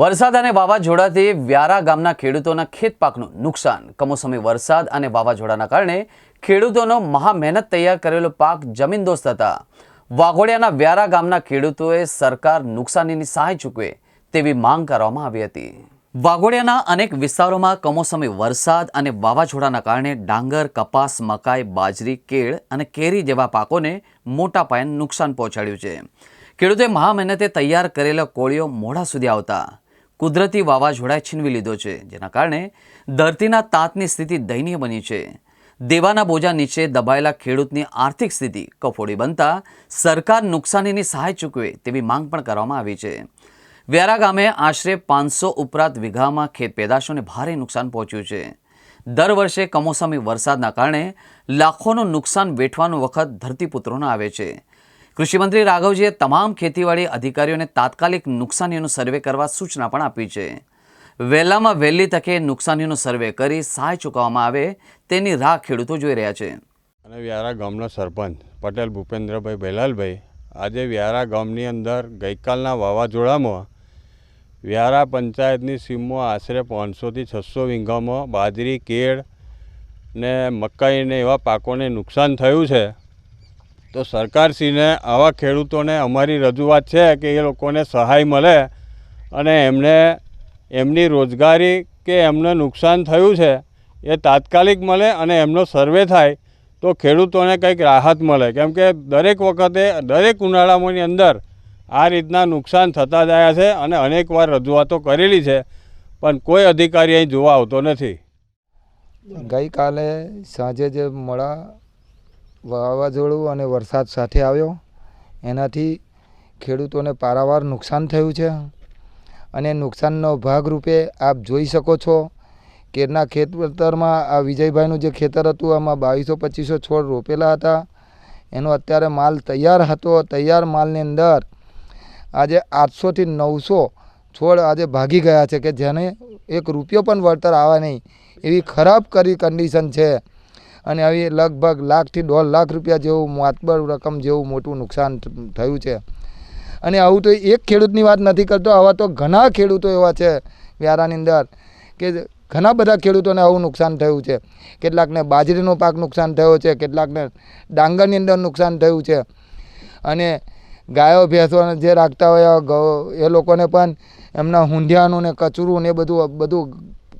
વરસાદ અને વાવાઝોડાથી વ્યારા ગામના ખેડૂતોના ખેત પાકનું નુકસાન. કમોસમી વરસાદ અને વાવાઝોડાના કારણે ખેડૂતોનો મહા મહેનત તૈયાર કરેલો પાક જમીનદોસ્ત હતા. વાઘોડિયાના વ્યારા ગામના ખેડૂતોએ સરકાર નુકસાનીની સહાય ચૂકવે તેવી માંગ કરવામાં આવી હતી. વાઘોડિયાના અનેક વિસ્તારોમાં કમોસમી વરસાદ અને વાવાઝોડાના કારણે ડાંગર, કપાસ, મકાઈ, બાજરી, કેળ અને કેરી જેવા પાકોને મોટા પાયે નુકસાન પહોંચાડ્યું છે. ખેડૂતોએ મહા મહેનતે તૈયાર કરેલો કોળીઓ મોડા સુધી આવતા કુદરતી વાવાઝોડાએ છીનવી લીધો છે, જેના કારણે ધરતીના તાતની સ્થિતિ દયનીય બની છે. દેવાના બોજા નીચે દબાયેલા ખેડૂતની આર્થિક સ્થિતિ કફોડી બનતા સરકાર નુકસાનીની સહાય ચૂકવે તેવી માંગ પણ કરવામાં આવી છે. વ્યારા ગામે આશરે પાંચસો ઉપરાંત વીઘામાં ખેત પેદાશોને ભારે નુકસાન પહોંચ્યું છે. દર વર્ષે કમોસમી વરસાદના કારણે લાખોનું નુકસાન વેઠવાનું વખત ધરતીપુત્રોને આવે છે. કૃષિમંત્રી રાઘવજીએ તમામ ખેતીવાડી અધિકારીઓને તાત્કાલિક નુકસાનીઓનો સર્વે કરવા સૂચના પણ આપી છે. વહેલામાં વહેલી તકે નુકસાનીનો સર્વે કરી સહાય ચૂકવવામાં આવે તેની રાહ ખેડૂતો જોઈ રહ્યા છે. અને વ્યારા ગામનો સરપંચ પટેલ ભૂપેન્દ્રભાઈ બેલાલભાઈ આજે વ્યારા ગામની અંદર ગઈકાલના વાવાઝોડામાં વ્યારા પંચાયતની સીમમાં આશરે પાંચસોથી છસો વીંઘામાં બાજરી, કેળ ને મકાઈ ને એવા પાકોને નુકસાન થયું છે. તો સરકારશ્રીને આવા ખેડૂતોને અમારી રજૂઆત છે કે એ લોકોને સહાય મળે અને એમને એમની રોજગારી કે એમને નુકસાન થયું છે એ તાત્કાલિક મળે અને એમનો સર્વે થાય તો ખેડૂતોને કંઈક રાહત મળે. કેમ કે દરેક વખતે, દરેક ઉનાળામાંની અંદર આ રીતના નુકસાન થતા જાય છે અને અનેકવાર રજૂઆતો કરેલી છે, પણ કોઈ અધિકારી અહીં જોવા આવતો નથી. ગઈકાલે સાંજે જે મોડા વાવાઝોડું અને વરસાદ સાથે આવ્યો. એનાથી ખેડૂતોને પારાવાર નુકસાન થયું છે. અને નુકસાનનો ભાગરૂપે આપ જોઈ શકો છો કેરના ખેતરમાં આ વિજયભાઈનું જે ખેતર હતું એમાં બાવીસો પચીસો છોડ રોપેલા હતા. એનો અત્યારે માલ તૈયાર હતો. તૈયાર માલની અંદર આજે આઠસોથી નવસો છોડ આજે ભાગી ગયા છે કે જેને એક રૂપિયો પણ વળતર આવે નહીં. એવી ખરાબ કરી કન્ડિશન છે. અને આવી લગભગ લાખથી દોઢ લાખ રૂપિયા જેવું માતબર રકમ જેવું મોટું નુકસાન થયું છે. અને આવું તો એક ખેડૂતની વાત નથી કરતો, આવા તો ઘણા ખેડૂતો એવા છે વ્યારાની અંદર કે ઘણા બધા ખેડૂતોને આવું નુકસાન થયું છે. કેટલાકને બાજરીનો પાક નુકસાન થયો છે, કેટલાકને ડાંગરની અંદર નુકસાન થયું છે. અને ગાયો ભેંસોને જે રાખતા હોય એ લોકોને પણ એમના હુંધિયાનું ને કચરું ને એ બધું બધું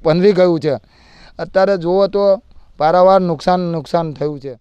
પંદરી ગયું છે. અત્યારે જુઓ તો પારાવાર નુકસાન નુકસાન થયું છે.